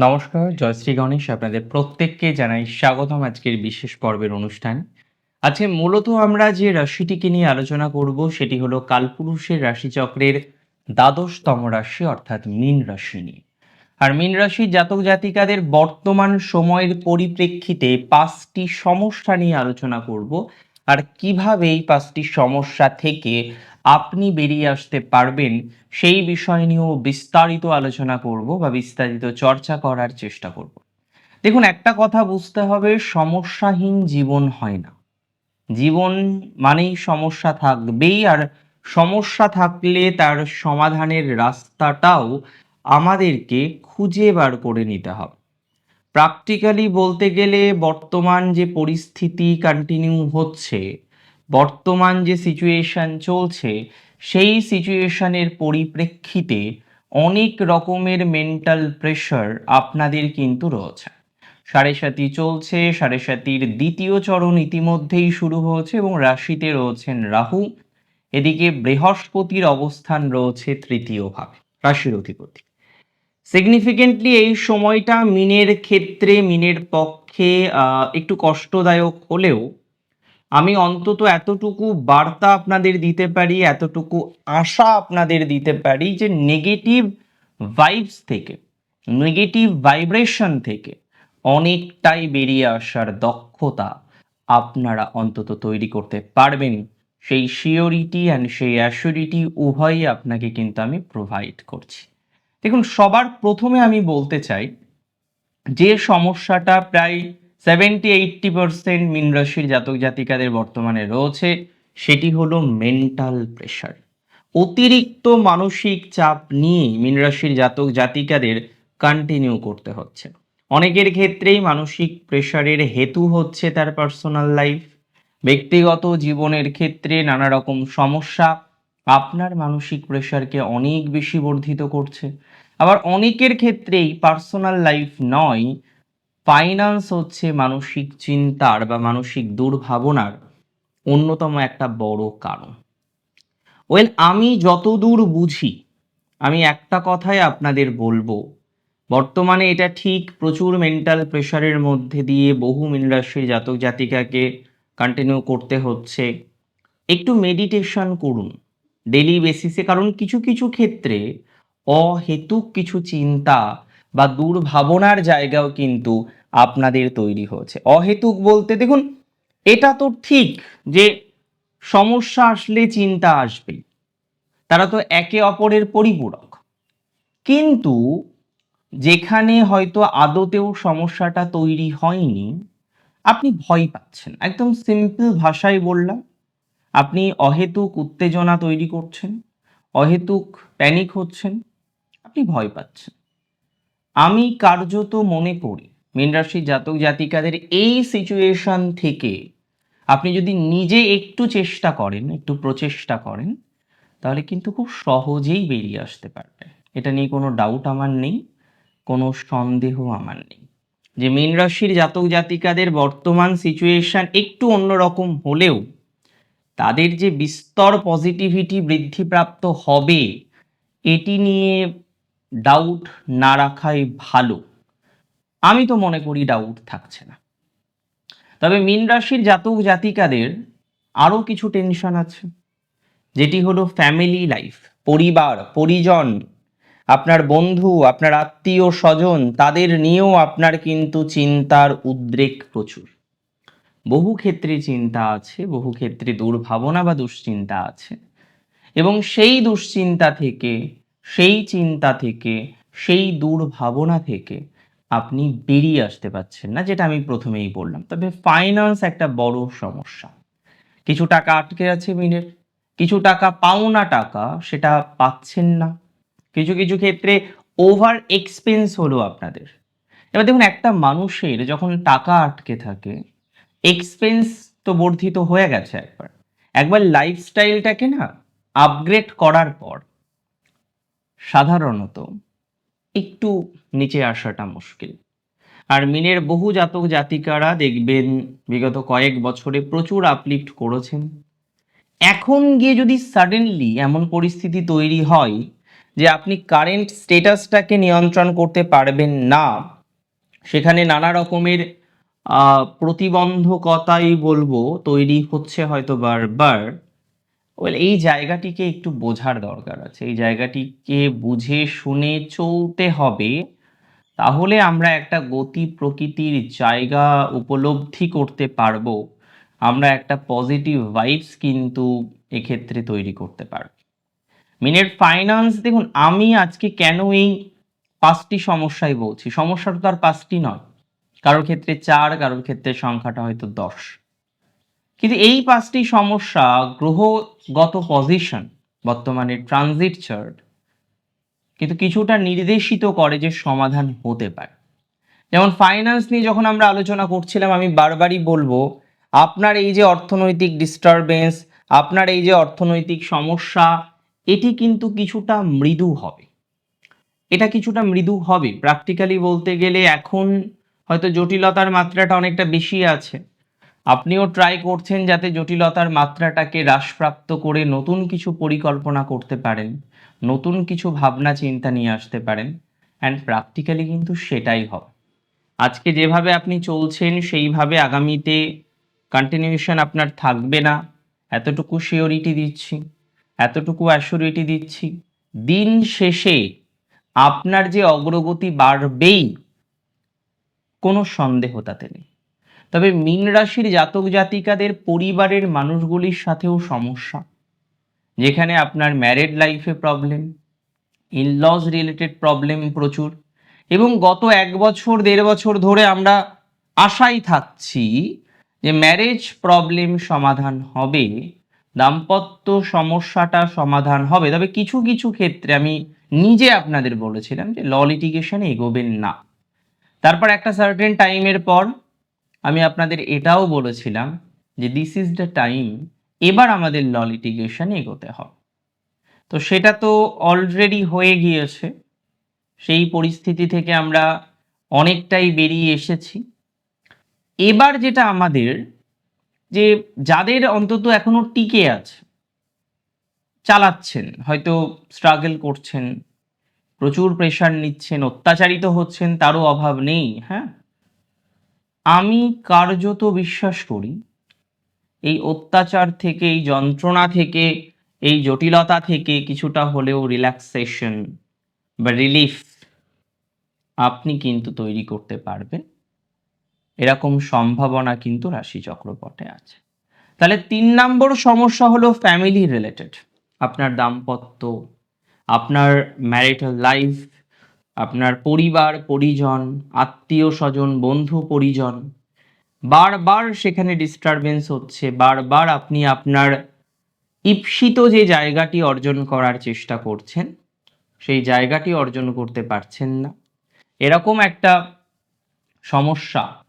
নমস্কার জয়শ্রী গণেশ আপনাদের প্রত্যেককে জানাই স্বাগতম আজকের বিশেষ পর্বের অনুষ্ঠান। আজকে মূলত আমরা যে রাশিটিকে নিয়ে আলোচনা করব সেটি হলো কালপুরুষের রাশিচক্রের দ্বাদশতম রাশি অর্থাৎ মীন রাশি নিয়ে। আর মীন রাশি জাতক জাতিকাদের বর্তমান সময়ের পরিপ্রেক্ষিতে পাঁচটি সমস্যা নিয়ে আলোচনা করব। আর কীভাবে এই পাঁচটি সমস্যা থেকে আপনি বেরিয়ে আসতে পারবেন। সেই বিষয় নিয়েও বিস্তারিত আলোচনা করব বা বিস্তারিত চর্চা করার চেষ্টা করব। দেখুন, একটা কথা বুঝতে হবে, সমস্যাহীন জীবন হয় না। জীবন মানেই সমস্যা থাকবেই, আর সমস্যা থাকলে তার সমাধানের রাস্তাটাও আমাদেরকে খুঁজে বার করে নিতে হবে। প্র্যাকটিক্যালি বলতে গেলে বর্তমান যে পরিস্থিতি কন্টিনিউ হচ্ছে বর্তমান যে সিচুয়েশান চলছে, সেই সিচুয়েশানের পরিপ্রেক্ষিতে অনেক রকমের মেন্টাল প্রেশার আপনাদের কিন্তু রয়েছে। সাড়ে সাতি চলছে, সাড়ে সাতির দ্বিতীয় চরণ ইতিমধ্যেই শুরু হয়েছে এবং রাশিতে রয়েছেন রাহু। এদিকে বৃহস্পতির অবস্থান রয়েছে তৃতীয় ভাবে রাশির অধিপতি। সিগনিফিকেন্টলি এই সময়টা মিনের ক্ষেত্রে, মিনের পক্ষে একটু কষ্টদায়ক হলেও আমি অন্তত এতটুকু বার্তা আপনাদের দিতে পারি, এতটুকু আশা আপনাদের দিতে পারি যে নেগেটিভ ভাইবস থেকে নেগেটিভ ভাইব্রেশন থেকে অনেকটাই বেরিয়ে আসার দক্ষতা আপনারা অন্তত তৈরি করতে পারবেন। সেই শিওরিটি অ্যান্ড সেই অ্যাসিউরিটি উভয়ই আপনাকে কিন্তু আমি প্রোভাইড করছি। দেখুন, সবার প্রথমে আমি বলতে চাই, যে সমস্যাটা প্রায় সেভেন্টি এইটটি পার্সেন্ট মিন রাশির জাতক জাতিকাদের বর্তমানে রয়েছে, সেটি হলো মেন্টাল প্রেশার অতিরিক্ত মানসিক চাপ নিয়ে মিন রাশির জাতক জাতিকাদের কন্টিনিউ করতে হচ্ছে। অনেকের ক্ষেত্রেই মানসিক প্রেশারের হেতু হচ্ছে তার পার্সোনাল লাইফ ব্যক্তিগত জীবনের ক্ষেত্রে নানা রকম সমস্যা আপনার মানসিক প্রেশারকে অনেক বেশি বর্ধিত করছে। আবার অনেকের ক্ষেত্রেই পার্সোনাল লাইফ নয় ফাইন্যান্স হচ্ছে মানসিক চিন্তার বা মানসিক দুর্ভাবনার অন্যতম একটা বড় কারণ। ওয়েল আমি যতদূর বুঝি, আমি একটা কথাই আপনাদের বলব, বর্তমানে এটা ঠিক প্রচুর মেন্টাল প্রেশারের মধ্যে দিয়ে বহু মিনরাশির জাতক জাতিকাকে কন্টিনিউ করতে হচ্ছে। একটু মেডিটেশন করুন ডেলি বেসিসে কারণ কিছু কিছু ক্ষেত্রে অহেতুক কিছু চিন্তা বা দুর্ভাবনার জায়গাও কিন্তু আপনাদের তৈরি হয়েছে। অহেতুক বলতে দেখুন, এটা তো ঠিক যে সমস্যা আসলে চিন্তা আসবেই তারা তো একে অপরের পরিপূরক। কিন্তু যেখানে হয়তো আদতেও সমস্যাটা তৈরি হয়নি, আপনি ভয় পাচ্ছেন। একদম সিম্পল ভাষায় বললাম, আপনি অহেতুক উত্তেজনা তৈরি করছেন, অহেতুক প্যানিক হচ্ছেন, আপনি ভয় পাচ্ছেন। আমি কার্যত মনে করি মীন রাশির জাতক জাতিকাদের এই সিচুয়েশন থেকে আপনি যদি নিজে একটু চেষ্টা করেন, একটু প্রচেষ্টা করেন, তাহলে কিন্তু খুব সহজেই বেরিয়ে আসতে পারবেন এটা নিয়ে কোনো ডাউট আমার নেই, কোনো সন্দেহ আমার নেই। যে মীন রাশির জাতক জাতিকাদের বর্তমান সিচুয়েশন একটু অন্যরকম হলেও তাদের যে বিস্তর পজিটিভিটি বৃদ্ধিপ্রাপ্ত হবে, এটি নিয়ে ডাউট না রাখাই ভালো। আমি তো মনে করি ডাউট থাকছে না। তবে মীন রাশির জাতক জাতিকাদের আরও কিছু টেনশন আছে। যেটি হলো ফ্যামিলি লাইফ পরিবার, পরিজন, আপনার বন্ধু, আপনার আত্মীয় স্বজন, তাদের নিয়েও আপনার কিন্তু চিন্তার উদ্রেক প্রচুর। বহু ক্ষেত্রে চিন্তা আছে, বহু ক্ষেত্রে দুর্ভাবনা বা দুশ্চিন্তা আছে। এবং সেই দুশ্চিন্তা থেকে সেই চিন্তা থেকে, সেই দুর্ভাবনা থেকে আপনি বেরিয়ে আসতে পারছেন না, যেটা আমি প্রথমেই বললাম। তবে ফাইন্যান্স একটা বড় সমস্যা। কিছু টাকা আটকে আছে মিনের কিছু টাকা পাওনা টাকা, সেটা পাচ্ছেন না। কিছু কিছু ক্ষেত্রে ওভার এক্সপেন্স হলো আপনাদের। এবার দেখুন, একটা মানুষের যখন টাকা আটকে থাকে এক্সপেন্স তো বর্ধিত হয়ে গেছে একবার। একবার লাইফস্টাইলটাকে না আপগ্রেড করার পর সাধারণত একটু নিচে আসাটা মুশকিল। আর মিনের বহু জাতক জাতিকারা দেখবেন বিগত কয়েক বছরে প্রচুর আপলিফট করেছেন। এখন গিয়ে যদি সাডেনলি এমন পরিস্থিতি তৈরি হয় যে আপনি কারেন্ট স্টেটাসটাকে নিয়ন্ত্রণ করতে পারবেন না, সেখানে নানা রকমের প্রতিবন্ধকতাই বলব তৈরি হচ্ছে হয়তো বারবার। ওয়েল এই জায়গাটিকে একটু বোঝার দরকার আছে। এই জায়গাটিকে বুঝে শুনে চলতে হবে। তাহলে আমরা একটা গতি প্রকৃতির জায়গা উপলব্ধি করতে পারব। আমরা একটা পজিটিভ ভাইবস কিন্তু এক্ষেত্রে তৈরি করতে পারব। মিনের ফাইন্যান্স দেখুন, আমি আজকে কেন এই পাঁচটি সমস্যায় বলছি? সমস্যাটা তো আর পাঁচটি নয়। কারোর ক্ষেত্রে চার, কারোর ক্ষেত্রে সংখ্যাটা হয়তো দশ। কিন্তু এই পাঁচটি সমস্যা গ্রহগত পজিশন বর্তমানে ট্রানজিট চার্ট কিন্তু কিছুটা নির্দেশিত করে যে সমাধান হতে পারে। যেমন ফাইন্যান্স নিয়ে যখন আমরা আলোচনা করছিলাম, আমি বারবারই বলব, আপনার এই যে অর্থনৈতিক ডিস্টারবেন্স আপনার এই যে অর্থনৈতিক সমস্যা, এটি কিন্তু কিছুটা মৃদু হবে। এটা কিছুটা মৃদু হবে। প্র্যাকটিক্যালি বলতে গেলে এখন হয়তো জটিলতার মাত্রাটা অনেকটা বেশি আছে। আপনিও ট্রাই করছেন যাতে জটিলতার মাত্রাটাকে হ্রাসপ্রাপ্ত করে নতুন কিছু পরিকল্পনা করতে পারেন, নতুন কিছু ভাবনা চিন্তা নিয়ে আসতে পারেন অ্যান্ড প্র্যাকটিক্যালি কিন্তু সেটাই হবে। আজকে যেভাবে আপনি চলছেন, সেইভাবে আগামীতে কন্টিনিউশন আপনার থাকবে না। এতটুকু শিওরিটি দিচ্ছি, এতটুকু অ্যাসিওরিটি দিচ্ছি। দিন শেষে আপনার যে অগ্রগতি বাড়বেই, কোনো সন্দেহ তাতে নেই। তবে মীন রাশির জাতক জাতিকাদের পরিবারের মানুষগুলির সাথেও সমস্যা। যেখানে আপনার ম্যারেড লাইফে প্রবলেম ইনলজ রিলেটেড প্রবলেম প্রচুর এবং গত এক বছর, দেড় বছর ধরে আমরা আশায় থাকছি যে ম্যারেজ প্রবলেম সমাধান হবে, দাম্পত্য সমস্যাটা সমাধান হবে। তবে কিছু কিছু ক্ষেত্রে আমি নিজে আপনাদের বলেছিলাম যে ল লিটিগেশনে এগোবেন না। তারপর একটা সার্টেন টাইমের পর আমি আপনাদের এটাও বলেছিলাম যে দিস ইজ দ্য টাইম এবার আমাদের ল লিটিগেশনে এগোতে হবে। তো সেটা তো অলরেডি হয়ে গিয়েছে। সেই পরিস্থিতি থেকে আমরা অনেকটাই বেরিয়ে এসেছি। এবার যেটা আমাদের, যে যাদের অন্তত এখনও টিকে আছে, চালাচ্ছেন, হয়তো স্ট্রাগল করছেন, প্রচুর প্রেশার নিচ্ছেন, অত্যাচারিত হচ্ছেন, তারও অভাব নেই হ্যাঁ? আমি কার্যত বিশ্বাস করি, এই অত্যাচার থেকে, এই যন্ত্রণা থেকে, এই জটিলতা থেকে কিছুটা হলেও রিল্যাক্সেশন বা রিলিফ আপনি কিন্তু তৈরি করতে পারবেন। এরকম সম্ভাবনা কিন্তু রাশি চক্রপটে আছে। তাহলে তিন নম্বর সমস্যা হলো ফ্যামিলি রিলেটেড আপনার দাম্পত্য, আপনার ম্যারিটাল লাইফ আপনার পরিবার, পরিজন, আত্মীয় স্বজন, বন্ধু, পরিজন। বারবার সেখানে ডিস্টারবেন্স হচ্ছে, বারবার আপনি আপনার ঈপ্সিত যে জায়গাটি অর্জন করার চেষ্টা করছেন, সেই জায়গাটি অর্জন করতে পারছেন না। এরকম একটা সমস্যা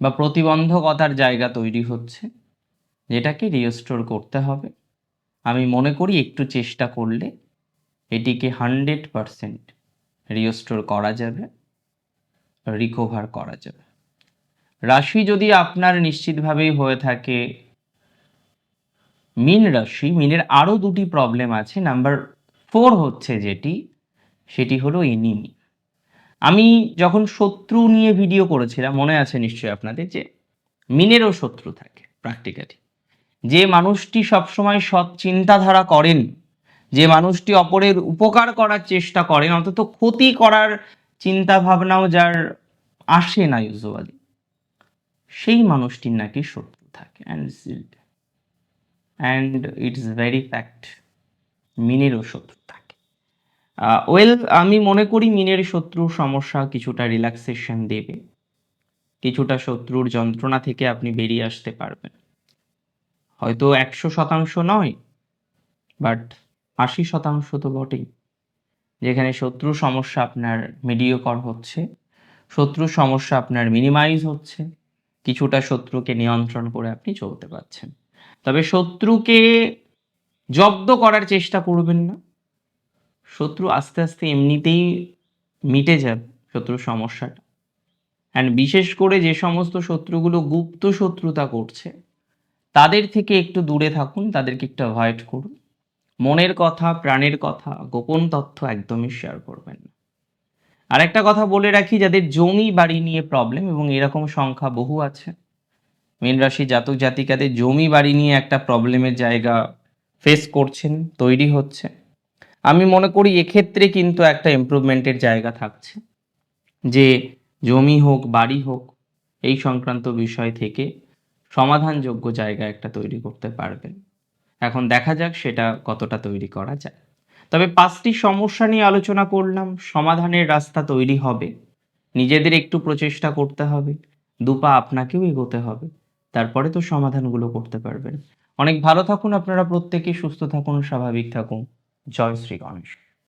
বা প্রতিবন্ধকতার জায়গা তৈরি হচ্ছে, যেটাকে রিস্টোর করতে হবে। আমি মনে করি একটু চেষ্টা করলে এটিকে হান্ড্রেড পারসেন্ট রিস্টোর করা যাবে রিকভার করা যাবে। রাশি যদি আপনার নিশ্চিতভাবেই হয়ে থাকে, মিন রাশি, মিনের আরও দুটি প্রবলেম আছে। নাম্বার ফোর হচ্ছে যেটি, সেটি হলো এনিমি আমি যখন শত্রু নিয়ে ভিডিও করেছিলাম, মনে আছে নিশ্চয়ই আপনাদের, যে মিনেরও শত্রু থাকে প্র্যাকটিক্যালি যে মানুষটি সবসময় সৎ চিন্তাধারা করেন যে মানুষটি অপরের উপকার করার চেষ্টা করেন, অন্তত ক্ষতি করার চিন্তা ভাবনাও যার আসে না ইউজুয়ালি সেই মানুষটির নাকি শত্রু থাকে। And and it's very fact মিনেরও শত্রু থাকে। ওয়েল আমি মনে করি মিনের শত্রুর সমস্যা কিছুটা রিল্যাক্সেশন দেবে। কিছুটা শত্রুর যন্ত্রণা থেকে আপনি বেরিয়ে আসতে পারবেন। হয়তো একশো শতাংশ নয় বাট আশি শতাংশ তো বটেই। যেখানে শত্রু সমস্যা আপনার মিডিয়কর হচ্ছে, শত্রু সমস্যা আপনার মিনিমাইজ হচ্ছে, কিছুটা শত্রুকে নিয়ন্ত্রণ করে আপনি চলতে পারছেন। তবে শত্রুকে জব্দ করার চেষ্টা করবেন না। শত্রু আস্তে আস্তে এমনিতেই মিটে যাবে শত্রুর সমস্যাটা। অ্যান্ড বিশেষ করে যে সমস্ত শত্রুগুলো গুপ্ত শত্রুতা করছে, তাদের থেকে একটু দূরে থাকুন, তাদেরকে একটু অ্যাভয়েড করুন। মনের কথা, প্রাণের কথা, গোপন তথ্য একদমই শেয়ার করবেন না। আরেকটা কথা বলে রাখি, যাদের জমি বাড়ি নিয়ে প্রবলেম এবং এরকম সংখ্যা বহু আছে, মীন রাশি জাতক জাতিকাদের জমি বাড়ি নিয়ে একটা প্রবলেমের জায়গা ফেস করছেন, তৈরি হচ্ছে। আমি মনে করি এক্ষেত্রে কিন্তু একটা ইমপ্রুভমেন্টের জায়গা থাকছে, যে জমি হোক, বাড়ি হোক, এই সংক্রান্ত বিষয় থেকে সমাধানযোগ্য জায়গা একটা তৈরি করতে পারবেন। এখন দেখা যাক সেটা কতটা তৈরি করা যায়। তবে পাঁচটি সমস্যা নিয়ে আলোচনা করলাম, সমাধানের রাস্তা তৈরি হবে, নিজেদের একটু প্রচেষ্টা করতে হবে দুপা আপনাকেও এগোতে হবে, তারপরে তো সমাধানগুলো করতে পারবেন। অনেক ভালো থাকুন আপনারা প্রত্যেকে, সুস্থ থাকুন, স্বাভাবিক থাকুন। জয় শ্রী গণেশ।